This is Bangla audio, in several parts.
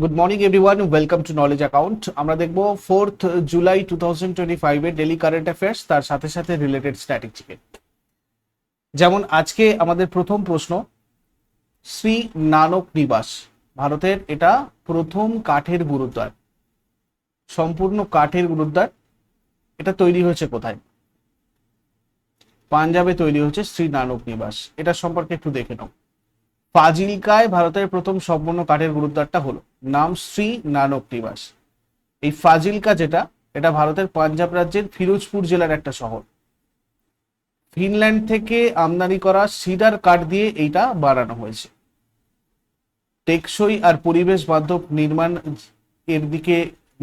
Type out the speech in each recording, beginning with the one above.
Good morning everyone welcome to knowledge account আমরা দেখব fourth July two thousand twenty ফাইভের ডেলি কারেন্ট অ্যাফেয়ার্স তার সাথে সাথে রিলেটেড স্ট্র্যাটেজিকে যেমন আজকে আমাদের প্রথম প্রশ্ন, শ্রী নানক নিবাস, ভারতের এটা প্রথম কাঠের গুরুদ্বার। সম্পূর্ণ কাঠের গুরুদ্বার, এটা তৈরি হয়েছে কোথায়? পাঞ্জাবে তৈরি হয়েছে শ্রী নানক নিবাস। এটা সম্পর্কে একটু দেখে নাও। ফাজিলকায় ভারতের প্রথম সম্পূর্ণ কাঠের গুরুদ্বারটা হলো। নাম শ্রী নানক নিবাস। এই ফাজিলকা যেটা, এটা ভারতের পাঞ্জাব রাজ্যের ফিরোজপুর জেলার একটা শহর। ফিনল্যান্ড থেকে আমদানি করা সিডার কাঠ দিয়ে এইটা বানানো হয়েছে। টেকসই আর পরিবেশ বান্ধব নির্মাণ এর দিকে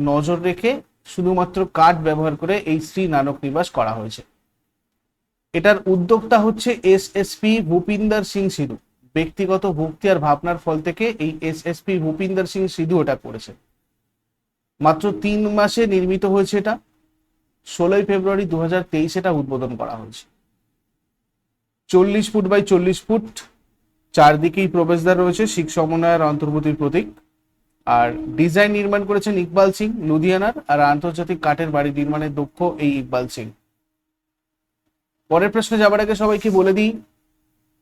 নজর রেখে শুধুমাত্র কাঠ ব্যবহার করে এই শ্রী নানক নিবাস করা হয়েছে। এটার উদ্যোক্তা হচ্ছে S S P Bhupinder Singh Sidhu. ব্যক্তিগত ভক্তি আর ভাবনার ফল থেকে এই S S P Bhupinder Singh Sidhu এটা করেছে। মাত্র তিন মাসে নির্মিত হয়েছে এটা। ষোলোই ফেব্রুয়ারি দু হাজার তেইশ এটা উদ্বোধন করা হয়েছে। চল্লিশ ফুট বাই চল্লিশ ফুট, চারদিকেই প্রবেশদ্বার রয়েছে, শিখ সমন্বয়ের অন্তর্ভুক্তির প্রতীক। আর ডিজাইন নির্মাণ করেছেন ইকবাল সিং লুধিয়ানার আর আন্তর্জাতিক কাঠের বাড়ি নির্মাণের দক্ষ এই ইকবাল সিং। পরের প্রশ্নে যাবার আগে সবাইকে বলে দিই,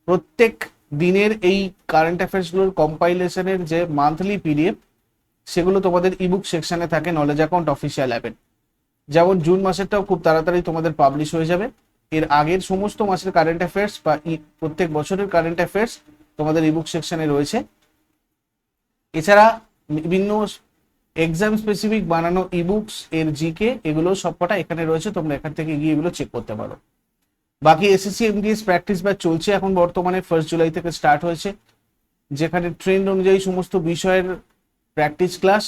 প্রত্যেক দিনের এই কারেন্ট অ্যাফেয়ার্সগুলোর কম্পাইলেশনের যে মান্থলি পিডিএফ সেগুলো তোমাদের ইবুক সেকশনে থাকে নলেজ অ্যাকাউন্ট অফিসিয়াল অ্যাপের যেমন জুন মাসেরটাও খুব তাড়াতাড়ি তোমাদের পাবলিশ হয়ে যাবে। এর আগের সমস্ত মাসের কারেন্ট অ্যাফেয়ার্স বা প্রত্যেক বছরের কারেন্ট অ্যাফেয়ার্স তোমাদের ইবুক সেকশনে রয়েছে। এছাড়া বিভিন্ন এক্সাম স্পেসিফিক বানানো ইবুকস এর জিকে এগুলো সবকটা এখানে রয়েছে। তোমরা এখান থেকে গিয়ে এগুলো চেক করতে পারো। বাকি এসএসসি এমডিএস প্র্যাকটিস ব্যাচ চলছে এখন বর্তমানে ফার্স্ট জুলাই থেকে স্টার্ট হয়েছে। যেখানে ট্রেন্ড অনুযায়ী সমস্ত বিষয়ের প্র্যাকটিস ক্লাস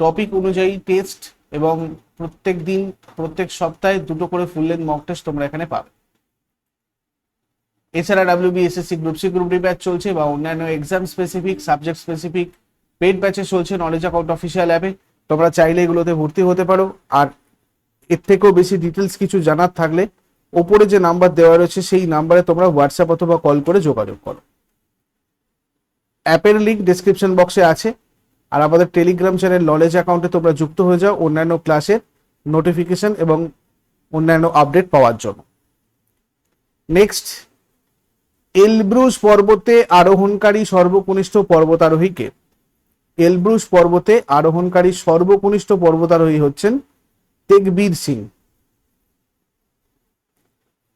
টপিক অনুযায়ী টেস্ট এবং প্রত্যেক দিন, প্রত্যেক সপ্তাহে দুটো করে ফুল লেন্থ মক টেস্ট তোমরা এখানে পাবে। এছাড়া WB SSC group C group D batch চলছে বা অন্যান্য exam specific subject specific paid ব্যাচে চলছে নলেজ অ্যাকাউন্ট অফিসিয়াল অ্যাপে তোমরা চাইলে এগুলোতে ভর্তি হতে পারো। আর এর থেকেও বেশি ডিটেলস কিছু জানার থাকলে ওপরে যে নাম্বার দেওয়া রয়েছে, সেই নাম্বারে তোমরা হোয়াটসঅ্যাপ অথবা কল করে যোগাযোগ করো। অ্যাপের লিঙ্ক ডেসক্রিপশন বক্সে আছে। আর আমাদের টেলিগ্রাম চ্যানেল নলেজ অ্যাকাউন্টে তোমরা যুক্ত হয়ে যাও অন্যান্য ক্লাসের নোটিফিকেশন এবং অন্যান্য আপডেট পাওয়ার জন্য। নেক্সট এলব্রুজ পর্বতে আরোহণকারী সর্বকনিষ্ঠ পর্বতারোহীকে। এলব্রুজ পর্বতে আরোহণকারী সর্বকনিষ্ঠ পর্বতারোহী হচ্ছেন Tegbir Singh.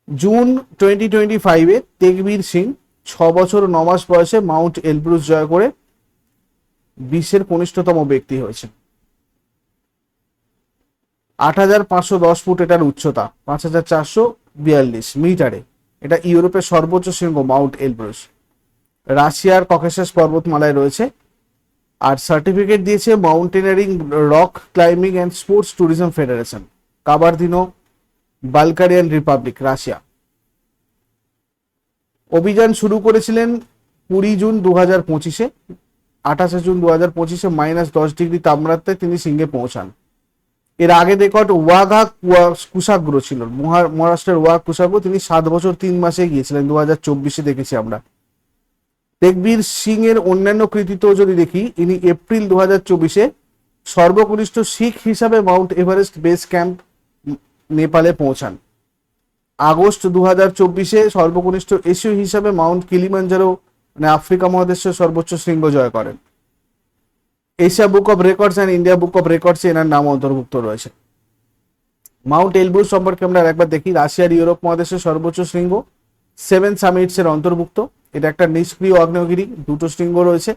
June twenty twenty ফাইভে তেগবীর সিং ছ বছর ন মাস বয়সে মাউন্ট এলব্রুজ জয় করে বিশ্বের কনিষ্ঠতম ব্যক্তি হয়েছে। আট হাজার পাঁচশো দশ ফুট এটার উচ্চতা, পাঁচ হাজার চারশো বিয়াল্লিশ মিটারে। এটা ইউরোপের সর্বোচ্চ শৃঙ্গ মাউন্ট এলব্রুজ রাশিয়ার ককেশাস পর্বতমালায় রয়েছে আর সার্টিফিকেট দিয়েছে mountaineering rock climbing and sports tourism federation. Kabardino Balkarian republic, Russia. অভিযান শুরু করেছিলেন কুড়ি জুন দু হাজার পঁচিশে, আঠাশে জুন দু হাজার পঁচিশে, মাইনাস দশ ডিগ্রি তাপমাত্রায় তিনি সিংহে পৌঁছান। এর আগে রেকর্ড ওয়াঘা কুশাগ্র ছিল। মহারাষ্ট্রের ওয়াঘ কুশাগ্র তিনি সাত বছর তিন মাসে গিয়েছিলেন দু হাজার চব্বিশে দেখেছি আমরা। তেকবীর সিং এর অন্যান্য কৃতিত্ব যদি দেখি, ইনি এপ্রিল দু হাজার চব্বিশে সর্বকনিষ্ঠ শিখ হিসাবে মাউন্ট এভারেস্ট বেস ক্যাম্প নেপালে পৌঁছান। আগস্ট দু হাজার চব্বিশে সর্বকনিষ্ঠ এশীয় হিসাবে মাউন্ট কিলিমাঞ্জারো মানে আফ্রিকা মহাদেশের সর্বোচ্চ শৃঙ্গ জয় করেন। Asia book of records and India book of রেকর্ডসে এনার নাম অন্তর্ভুক্ত রয়েছে। মাউন্ট এলব্রুজ সম্পর্কে আমরা একবার দেখি। রাশিয়ার ইউরোপ মহাদেশের সর্বোচ্চ শৃঙ্গ। সেভেন সামিটস এর অন্তর্ভুক্ত। এটা একটা নিষ্ক্রিয় আগ্নেয়গিরি দুটো শৃঙ্গ রয়েছে।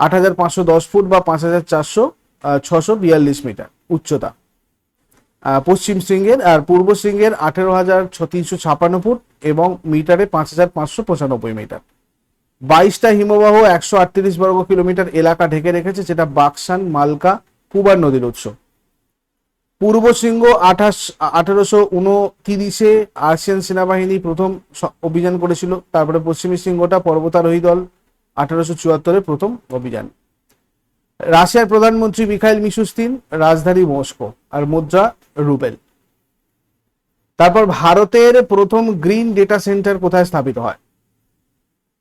আট হাজার পাঁচশো দশ ফুট বা পাঁচ হাজার চারশো ছশো বিয়াল্লিশ মিটার উচ্চতা। পশ্চিম শৃঙ্গের আর পূর্ব শৃঙ্গের আঠেরো হাজার তিনশো ছাপান্ন ফুট এবং মিটারে পাঁচ হাজার পাঁচশো পঁচানব্বই মিটার। বাইশটা হিমবাহ একশো আটত্রিশ বর্গ কিলোমিটার এলাকা ঢেকে রেখেছে, যেটা বাক্সান, মালকা, কুবার নদীর উৎস। পূর্ব শৃঙ্গ আঠাশ, আঠেরোশো উনতিরিশে আর্সিয়ান সেনাবাহিনী প্রথম অভিযান করেছিল। তারপরে পশ্চিমী শৃঙ্গটা পর্বতারোহী দল আঠেরোশো চুয়াত্তরে প্রথম অভিযান। রাশিয়ার প্রধানমন্ত্রী মিখাইল মিশুস্তিন রাজধানী মস্কো। আর মুদ্রা রুবেল। তারপর ভারতের প্রথম গ্রিন ডেটা সেন্টার কোথায় স্থাপিত হয়?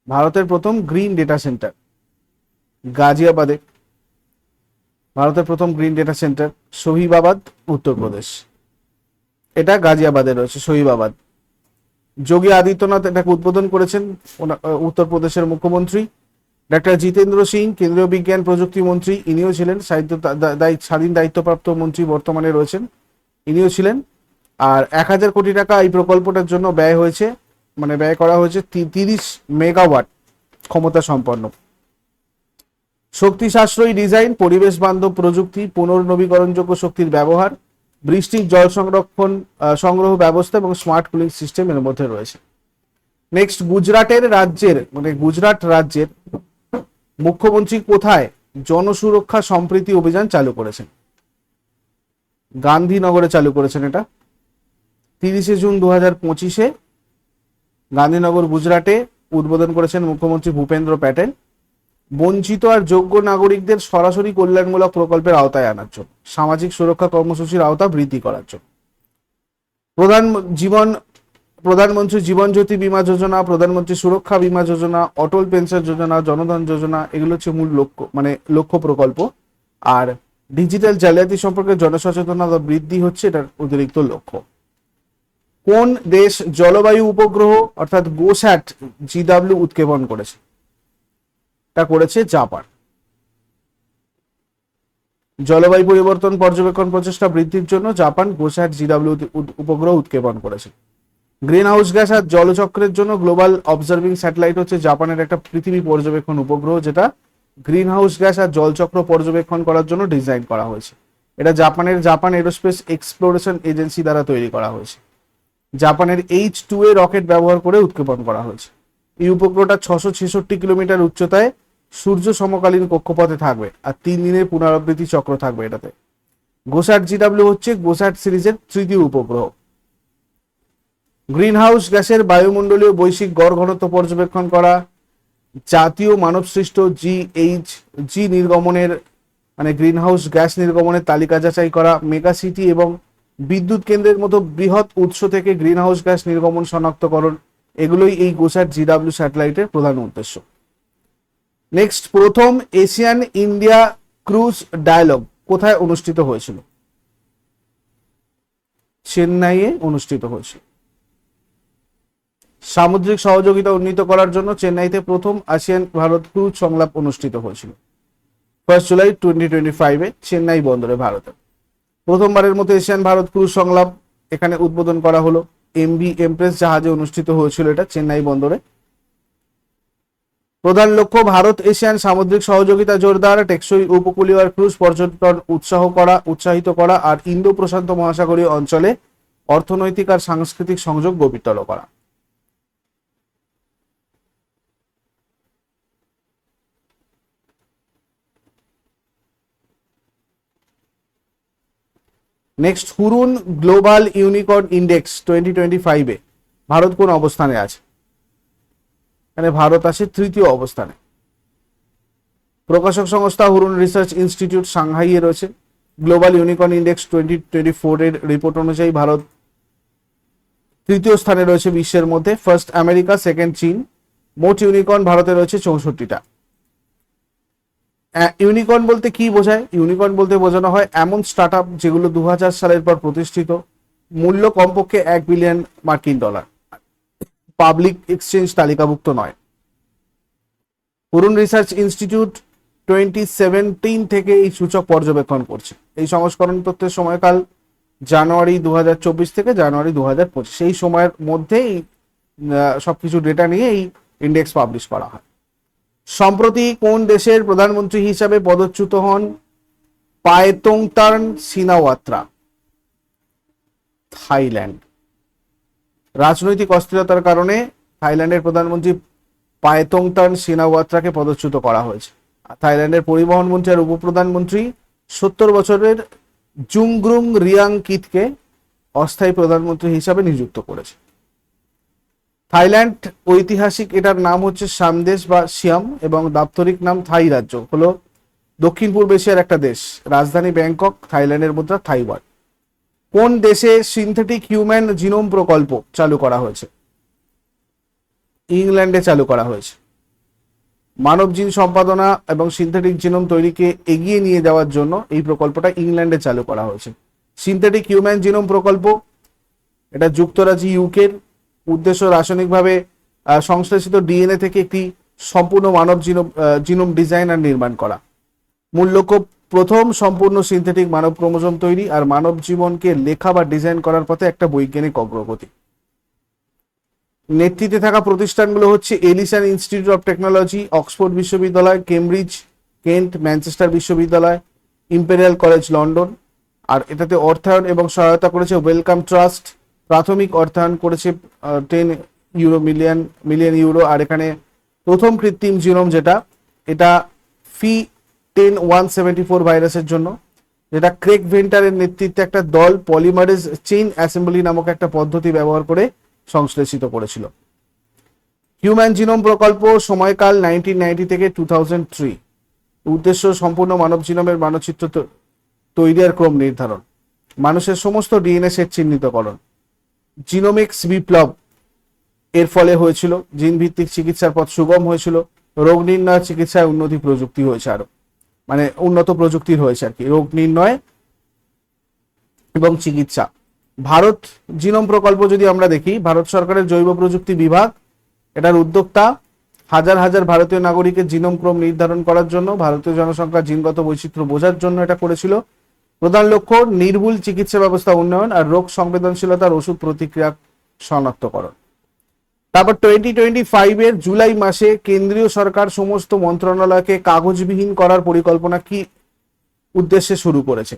ভারতের প্রথম গ্রিন ডেটা সেন্টার গাজিয়াবাদে। ভারতের প্রথম green data centre Sahibabad Uttar Pradesh. এটা গাজিয়াবাদে রয়েছে শহীবাবাদ যোগী আদিত্যনাথ এটাকে উদ্বোধন করেছেন উত্তরপ্রদেশের মুখ্যমন্ত্রী। ডাক্তার জিতেন্দ্র সিং, কেন্দ্রীয় বিজ্ঞান প্রযুক্তি মন্ত্রী, ইনিও ছিলেন। সাহিত্য স্বাধীন দায়িত্বপ্রাপ্ত মন্ত্রী বর্তমানে রয়েছেন। ইনিও ছিলেন। আর এক হাজার কোটি টাকা এই প্রকল্পটার জন্য ব্যয় হয়েছে মানে ব্যয় করা হয়েছে তিরিশ মেগাওয়াট ক্ষমতা সম্পন্ন। শক্তি সাশ্রয়ী ডিজাইন, পরিবেশ বান্ধব প্রযুক্তি, পুনর্নবীকরণযোগ্য শক্তির ব্যবহার, বৃষ্টির জল সংরক্ষণ সংগ্রহ ব্যবস্থা এবং স্মার্ট কুলিং সিস্টেম এর মধ্যে রয়েছে। নেক্সট, গুজরাটের রাজ্যের মানে গুজরাট রাজ্যের মুখ্যমন্ত্রী কোথায়? জনসুরক্ষা সম্প্রীতি অভিযান চালু করেছেন। গান্ধীনগরে চালু করেছেন এটা। তিরিশে জুন দু হাজার পঁচিশে গান্ধীনগর গুজরাটে উদ্বোধন করেছেন মুখ্যমন্ত্রী ভূপেন্দ্র প্যাটেল। বঞ্চিত আর যোগ্য নাগরিকদের সরাসরি কল্যাণমূলক প্রকল্পের আওতায় আনার জন্য, সামাজিক সুরক্ষা কর্মসূচির আওতা বৃদ্ধি করার জন্য। প্রধান জীবন, প্রধানমন্ত্রী জীবন জ্যোতি বীমা যোজনা, প্রধানমন্ত্রী সুরক্ষা বীমা যোজনা, অটল পেনশন যোজনা, জনধন যোজনা, এগুলো হচ্ছে মূল লক্ষ্য মানে লক্ষ্য প্রকল্প। আর ডিজিটাল জালিয়াতি সম্পর্কে জনসচেতনতা বৃদ্ধি হচ্ছে, এটার অতিরিক্ত লক্ষ্য। কোন দেশ জলবায়ু উপগ্রহ, অর্থাৎ গোস্যাট, জিডাব্লিউ উৎক্ষেপণ করেছে? তা করেছে জাপান। জলবায়ু পরিবর্তন পর্যবেক্ষণ প্রচেষ্টা বৃদ্ধির জন্য জাপান গোস্যাট, জিডাব্লিউ উপগ্রহ উৎক্ষেপণ করেছে। গ্রিন হাউস গ্যাস আর জলচক্রের জন্য গ্লোবাল অবজার্ভিং স্যাটেলাইট হচ্ছে জাপানের একটা পৃথিবী পর্যবেক্ষণ উপগ্রহ, যেটা গ্রিন হাউস গ্যাস আর জলচক্র পর্যবেক্ষণ করার জন্য ডিজাইন করা হয়েছে। এটা জাপানের জাপান এরোস্পেস এক্সপ্লোরেশন এজেন্সি দ্বারা তৈরি করা হয়েছে। জাপানের এইচ টু এ রকেট ব্যবহার করে উৎক্ষেপণ করা হয়েছে। এই উপগ্রহটা ছশো ছেষট্টি কিলোমিটার উচ্চতায় সূর্য সমকালীন কক্ষপথে থাকবে আর তিন দিনের পুনরাবৃত্তি চক্র থাকবে এটাতে। গোসাট জিডাব্লিউ হচ্ছে গোসাট সিরিজের তৃতীয় উপগ্রহ। গ্রিন হাউস গ্যাসের বায়ুমণ্ডলীয় বৈশ্বিক গড় ঘনত্ব পর্যবেক্ষণ করা জাতীয় মানবসৃষ্ট জি এইচ জি নির্গমনের মানে গ্রিন হাউস গ্যাস নির্গমনের তালিকা যাচাই করা, মেগা সিটি এবং বিদ্যুৎ কেন্দ্রের মতো বৃহৎ উৎস থেকে গ্রিন হাউস গ্যাস নির্গমন শনাক্তকরণ, এগুলোই এই গোসাট জিডাব্লিউ স্যাটেলাইটের প্রধান উদ্দেশ্য। নেক্সট প্রথম এশিয়ান ইন্ডিয়া ক্রুজ ডায়ালগ কোথায় অনুষ্ঠিত হয়েছিল? চেন্নাইয়ে অনুষ্ঠিত হয়েছিল। সামুদ্রিক সহযোগিতা উন্নীত করার জন্য চেন্নাইতে প্রথম আসিয়ান ভারত ক্রুজ সংলাপ অনুষ্ঠিত হয়েছিল। ফার্স্ট জুলাই টোয়েন্টি টোয়েন্টি ফাইভে চেন্নাই বন্দরে ভারতে। প্রথমবারের মতো এশিয়ান ভারত ক্রুজ সংলাপ এখানে উদ্বোধন করা হলো। এমবি এমপ্রেস জাহাজে অনুষ্ঠিত হয়েছিল এটা চেন্নাই বন্দরে। প্রধান লক্ষ্য, ভারত এশিয়ান সামুদ্রিক সহযোগিতা জোরদার, টেকসই উপকূলীয় আর ক্রুজ পর্যটন উৎসাহ করা, উৎসাহিত করা আর ইন্দো প্রশান্ত মহাসাগরীয় অঞ্চলে অর্থনৈতিক আর সাংস্কৃতিক সংযোগ গভীরতর করা। Next Hurun global unicorn index twenty twenty ফাইভে ভারত কোন অবস্থানে আছে? এখানে ভারত আছে তৃতীয় অবস্থানে। প্রকাশক সংস্থা হুরুন রিসার্চ ইনস্টিটিউট সাংহাইয়ে রয়েছে। Global unicorn index twenty twenty four এর রিপোর্ট অনুযায়ী ভারত তৃতীয় স্থানে রয়েছে বিশ্বের মধ্যে। ফার্স্ট আমেরিকা সেকেন্ড চীন মোট ইউনিকর্ন ভারতে রয়েছে চৌষট্টিটা। ইউনিকর্ন বলতে কি বোঝায়? ইউনিকর্ন বলতে বোঝানো হয় এমন স্টার্ট আপ যেগুলো দু হাজার সালের পর প্রতিষ্ঠিত মূল্য কমপক্ষে এক বিলিয়ন মার্কিন ডলার পাবলিক এক্সচেঞ্জ তালিকাভুক্ত নয়। Hurun research institute twenty seventeen থেকে এই সূচক পর্যবেক্ষণ করছে। এই সংস্করণ তথ্যের সময়কাল জানুয়ারি দু হাজার চব্বিশ থেকে জানুয়ারি দু সেই সময়ের মধ্যেই আহ, সবকিছু ডেটা নিয়ে এই ইন্ডেক্স পাবলিশ করা হয়। সম্প্রতি কোন দেশের প্রধানমন্ত্রী হিসাবে পদচ্যুত হন? Paetongtarn Shinawatra, Thailand. রাজনৈতিক অস্থিরতার কারণে থাইল্যান্ডের প্রধানমন্ত্রী পায়তংতার্ন সিনাওয়াত্রাকে পদচ্যুত করা হয়েছে। থাইল্যান্ডের পরিবহন মন্ত্রী আর উপপ্রধানমন্ত্রী সত্তর বছরের জুংগ্রুং রিয়াং কিতকে অস্থায়ী প্রধানমন্ত্রী হিসাবে নিযুক্ত করেছে। থাইল্যান্ড ঐতিহাসিক এটার নাম হচ্ছে সামদেশ বা সিয়াম এবং দাপ্তরিক নাম থাই রাজ্য। হলো দক্ষিণ পূর্ব এশিয়ার একটা দেশ, রাজধানী ব্যাংকক, থাইল্যান্ডের মুদ্রা থাইওয়ান। কোন দেশে সিনথেটিক হিউম্যান জিনোম প্রকল্প চালু করা হয়েছে? ইংল্যান্ডে চালু করা হয়েছে। মানব জিন সম্পাদনা এবং সিনথেটিক জিনোম তৈরিকে এগিয়ে নিয়ে যাওয়ার জন্য এই প্রকল্পটা ইংল্যান্ডে চালু করা হয়েছে। সিনথেটিক হিউম্যান জিনোম প্রকল্প, এটা যুক্তরাজ্য, ইউকের উদ্দেশ্য রাসায়নিকভাবে সংশ্লেষিত ডিএনএ থেকে একটি সম্পূর্ণ মানব জিনোম জিনোম ডিজাইন আর নির্মাণ করা। মূল লক্ষ্য, প্রথম সম্পূর্ণ সিনথেটিক মানব ক্রোমোজোম তৈরি আর মানব জীবনকে লেখা বা ডিজাইন করার পথে একটা বৈজ্ঞানিক অগ্রগতি। নেতৃত্বে থাকা প্রতিষ্ঠানগুলো হচ্ছে Ellison Institute of Technology, Oxford বিশ্ববিদ্যালয়, কেমব্রিজ, কেন্ট, ম্যানচেস্টার বিশ্ববিদ্যালয়, ইম্পেরিয়াল কলেজ, লন্ডন। আর এটাতে অর্থায়ন এবং সহায়তা করেছে ওয়েলকাম ট্রাস্ট প্রাথমিক অর্থায়ন করেছে ten euro million million euro আর এখানে প্রথম কৃত্রিম জিনোম যেটা, এটা phi ten one seventy four ভাইরাসের জন্য, যেটা ক্রেক ভেন্টারের নেতৃত্বে একটা দল পলিমারেজ চেইন অ্যাসেম্বলি নামক একটা পদ্ধতি ব্যবহার করে সংশ্লেষিত করেছিল। হিউম্যান জিনোম প্রকল্প সময়কাল নাইনটিন নাইনটি থেকে টু থাউজেন্ড থ্রি উদ্দেশ্য সম্পূর্ণ মানব জিনোমের মানচিত্র তো- তৈরি আর ক্রম নির্ধারণ। মানুষের সমস্ত ডিএনএ সেট চিহ্নিতকরণ। জিনোমিক্স বিপ্লব এর ফলে হয়েছিল জিন ভিত্তিক চিকিৎসার পথ সুগম হয়েছিল, রোগ নির্ণয় চিকিৎসায় উন্নতি প্রযুক্তি হয়েছে আরও। মানে উন্নত প্রযুক্তির হয়েছে আর কি, রোগ নির্ণয় এবং চিকিৎসা। ভারত জিনোম প্রকল্প যদি আমরা দেখি, ভারত সরকারের জৈব প্রযুক্তি বিভাগ, এটার উদ্যোক্তা হাজার হাজার ভারতীয় নাগরিকের জিনোম ক্রম নির্ধারণ করার জন্য, ভারতীয় জনসংখ্যার জিনগত বৈচিত্র্য বোঝার জন্য এটা করেছিল। প্রধান লক্ষ্য, নির্ভুল চিকিৎসা ব্যবস্থা উন্নয়ন আর রোগ সংবেদনশীলতার ওষুধ প্রতিক্রিয়া শনাক্তকরণ। তারপর টোয়েন্টি টোয়েন্টি ফাইভের জুলাই মাসে কেন্দ্রীয় সরকার সমস্ত মন্ত্রণালয়কে কাগজবিহীন করার পরিকল্পনা কি উদ্দেশ্যে শুরু করেছে?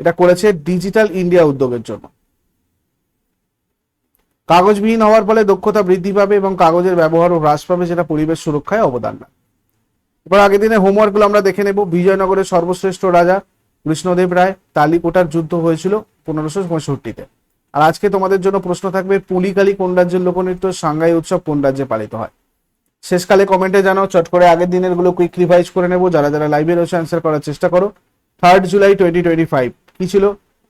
এটা করেছে ডিজিটাল ইন্ডিয়া উদ্যোগের জন্য। কাগজবিহীন হওয়ার ফলে দক্ষতা বৃদ্ধি পাবে এবং কাগজের ব্যবহারও হ্রাস পাবে, যেটা পরিবেশ সুরক্ষায় অবদান রাখে এবার আগের দিনের হোমওয়ার্কগুলো আমরা দেখে নেব। বিজয়নগরের সর্বশ্রেষ্ঠ রাজা কৃষ্ণদেব রায়, তালিকোটার যুদ্ধ হয়েছিল পনেরোশো পঁয়ষট্টিতে। আর আজকে তোমাদের জন্য প্রশ্ন থাকবে, পুলিকালি কোন রাজ্যের লোকনৃত্য সাংঘাই উৎসব কোন রাজ্যে পালিত হয়? শেষকালে কমেন্টে জানাও, চট করে আগের দিনেরগুলো কুইক রিভাইজ করে নেব। যারা যারা লাইভে রয়েছে অ্যান্সার করার চেষ্টা করো। Third July twenty twenty five কি ছিল?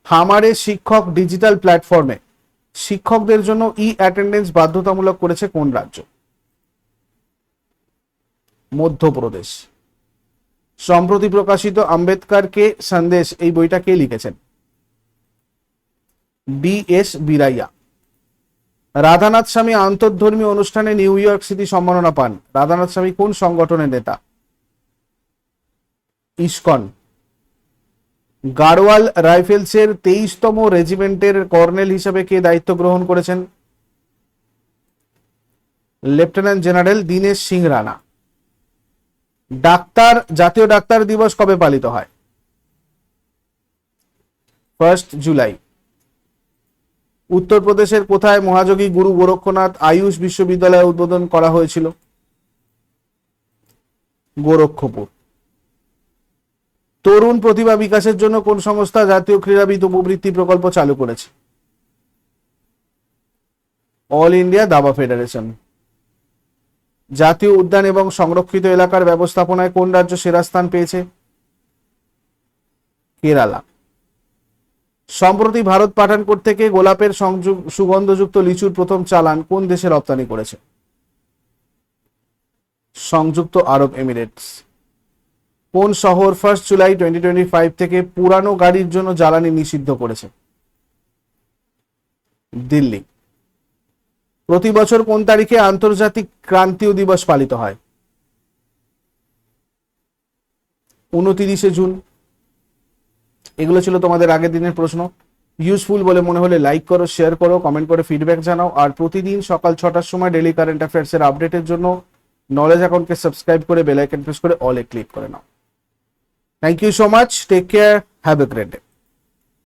হামারে শিক্ষক ডিজিটাল প্ল্যাটফর্মে শিক্ষকদের জন্য ই অ্যাটেন্ডেন্স বাধ্যতামূলক করেছে কোন রাজ্য? মধ্যপ্রদেশ। সম্প্রতি প্রকাশিত আম্বেদকর কে সন্দেশ, এই বইটা কে লিখেছেন? D S বিরাইয়া। রাধানাথ স্বামী আন্তর্ধর্মীয় অনুষ্ঠানে নিউ ইয়র্ক সিটি সম্মাননা পান। রাধানাথ স্বামী কোন সংগঠনের নেতা? ইস্কন। গাড়ওয়াল রাইফেলসের তেইশতম রেজিমেন্টের কর্নেল হিসেবে কে দায়িত্ব গ্রহণ করেছেন? Lieutenant general Dinesh Singh Rana. Doctor, জাতীয় ডাক্তার দিবস কবে পালিত হয়? ফার্স্ট জুলাই উত্তরপ্রদেশের কোথায় মহাযোগী গুরু গোরক্ষনাথ আয়ুষ বিশ্ববিদ্যালয় উদ্বোধন করা হয়েছিল? গোরক্ষপুর। তরুণ প্রতিভা বিকাশের জন্য কোন সংস্থা জাতীয় ক্রীড়াবিদ উপবৃত্তি প্রকল্প চালু করেছে? অল ইন্ডিয়া দাবা ফেডারেশন জাতীয় উদ্যান এবং সংরক্ষিত এলাকার ব্যবস্থাপনায় কোন রাজ্য সেরা স্থান পেয়েছে? কেরালা। সম্প্রতি ভারত পাঠানকোট থেকে গোলাপের সংযুগ সুগন্ধযুক্ত লিচুর প্রথম চালান কোন দেশে রপ্তানি করেছে? সংযুক্ত আরব এমিরেটস। কোন শহর first July twenty twenty five থেকে পুরানো গাড়ির জন্য জ্বালানি নিষিদ্ধ করেছে? দিল্লি। প্রতি বছর কোন তারিখে আন্তর্জাতিক ক্রান্তীয় দিবস পালিত হয়? উনতিরিশে জুন। এগুলো ছিল তোমাদের আগের দিনের প্রশ্ন। ইউজফুল বলে মনে হলে লাইক করো শেয়ার করো কমেন্ট করে ফিডব্যাক জানাও। আর প্রতিদিন সকাল ছটার সময় ডেলি কারেন্ট অ্যাফেয়ার্স এর আপডেটের জন্য নলেজ অ্যাকাউন্টকে সাবস্ক্রাইব করে বেল প্রেস করে অলে ক্লিক করে নাও। Thank you so much take care have a great day